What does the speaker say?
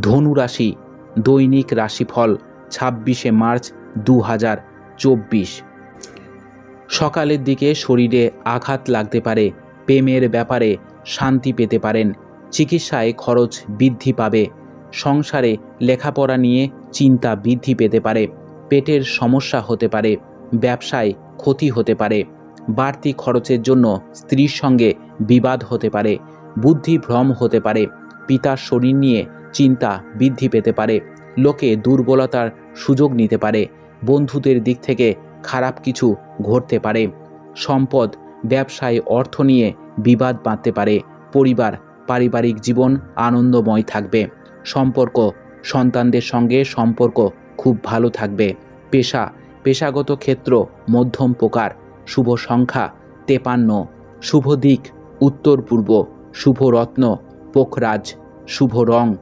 ধনু রাশি দৈনিক রাশিফল ছাব্বিশে মার্চ দু হাজার চব্বিশ। সকালের দিকে শরীরে আঘাত লাগতে পারে, প্রেমের ব্যাপারে শান্তি পেতে পারেন, চিকিৎসায় খরচ বৃদ্ধি পাবে, সংসারে লেখাপড়া নিয়ে চিন্তা বৃদ্ধি পেতে পারে, পেটের সমস্যা হতে পারে, ব্যবসায় ক্ষতি হতে পারে, বাড়তি খরচের জন্য স্ত্রীর সঙ্গে বিবাদ হতে পারে বুদ্ধি ভ্রম হতে পারে, পিতার শরীর নিয়ে চিন্তা বৃদ্ধি পেতে পারে। লোকে দুর্বলতার সুযোগ নিতে পারে। বন্ধুদের দিক থেকে খারাপ কিছু ঘটতে পারে। সম্পদ, ব্যবসায় অর্থ নিয়ে বিবাদ বাঁধতে পারে। পরিবার, পারিবারিক জীবন আনন্দময় থাকবে। সম্পর্ক, সন্তানদের সঙ্গে সম্পর্ক খুব ভালো থাকবে। পেশা, পেশাগত ক্ষেত্র মধ্যম প্রকার। শুভ সংখ্যা তেপান্ন। শুভ দিক উত্তর পূর্ব শুভ রত্ন, পোখরাজ। শুভ রং।